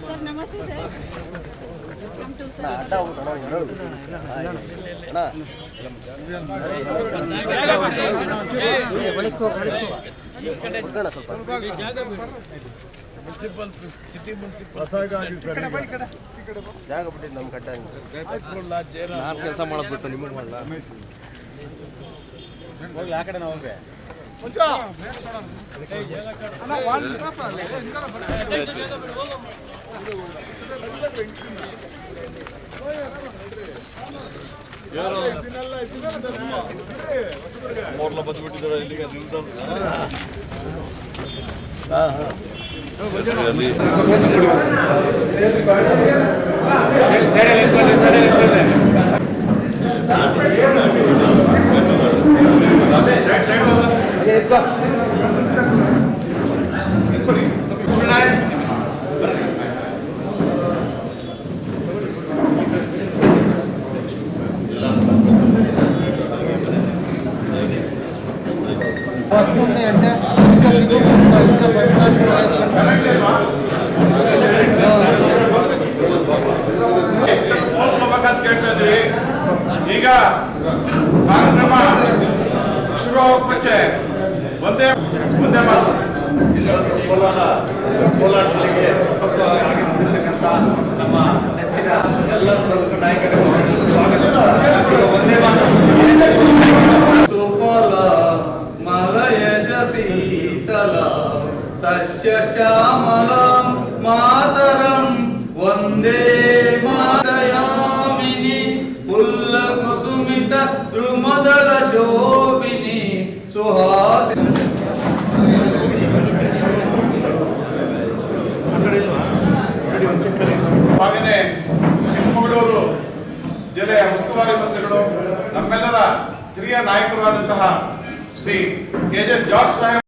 Sir ನಮಸ್ತೆ sir welcome to sir municipal city municipal ಜಾಗ ಬಿಟ್ಟಿದ್ದು ನಮ್ಮ ಕಟ್ಟ ನಾನು ಕೆಲಸ ಮಾಡೋದ್ಬಿಟ್ಟು ನಿಮಗೆ ಮಾಡಲ್ಲ ಹೋಗ್ಲಿ ಆ ಕಡೆ ನಾವು ಹೋಗ್ರೆ ಮೂರ್ಲ ಬಂದ್ಬಿಟ್ಟಿದ್ದಾರೆ ಇಲ್ಲಿಗೆ ನಿಲ್ದವ್ರು. ಅಲ್ಲಿ వస్తున్నాయంటే ಈಗ ಕಾರ್ಯಕ್ರಮ ಶುರುವಾಗಕ್ಕೆ ಒಂದೇ ಒಂದೇ ಮಾತು ಕೋಲಾರ ಕೋಲಾರ ನಮ್ಮ ನೆಚ್ಚಿನ ಎಲ್ಲ ಸ್ವಾಗತ ಒಂದೇ ಮಾತು ಸಸ್ಯ ಶ್ಯಾಮಲ ಮಾತರಂ, ವಂದೇ ಚಿಕ್ಕಮಗಳೂರು ಜಿಲ್ಲೆಯ ಉಸ್ತುವಾರಿ ಮಂತ್ರಿಗಳು ನಮ್ಮೆಲ್ಲರ ಹಿರಿಯ ನಾಯಕರಾದಂತಹ Shri K J George Saheb